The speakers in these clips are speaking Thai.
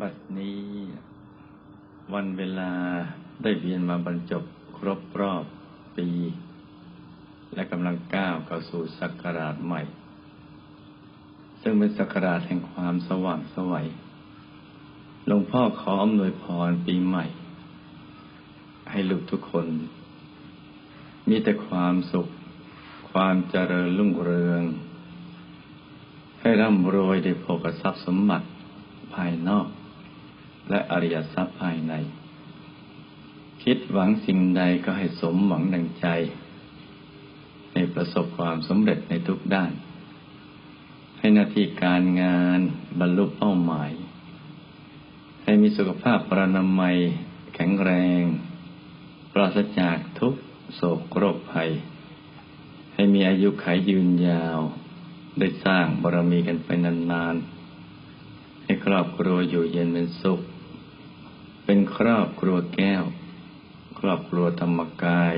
บัดนี้วันเวลาได้เวียนมาบรรจบครบรอบปี และกำลังก้าวเข้าสู่ศักราชใหม่ ซึ่งเป็นศักราชแห่งความสว่างสวัยหลวงพ่อขออำนวยพรปีใหม่ ให้ลูกทุกคน มีแต่ความสุข ความเจริญรุ่งเรือง ให้ร่ำรวยด้วยโภคทรัพย์สมบัติภายนอก และอริยทรัพย์ภายใน คิดหวังสิ่งใดก็ให้สมหวังดังใจ ให้ประสบความสำเร็จในทุกด้าน ให้หน้าที่การงานบรรลุเป้าหมาย ให้มีสุขภาพปรานามัย แข็งแรง ปราศจากทุกโศกโรคภัย ให้มีอายุขัยยืนยาว ได้สร้างบารมีกันไปนานๆให้ครอบครัวอยู่เย็นเป็นสุข เป็นครอบครัวแก้ว ครอบครัวธรรมกาย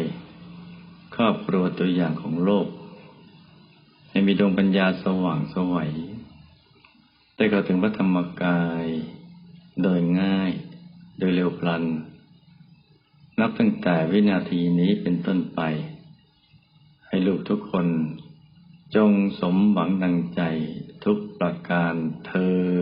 ครอบครัวตัวอย่างของโลก ให้มีดวงปัญญาสว่างสวัยได้เข้าถึงพระธรรมกาย โดยง่าย โดยเร็วพลัน นับตั้งแต่วินาทีนี้เป็นต้นไป ให้ลูกทุกคนจงสมหวังดังใจทุกประการเธอ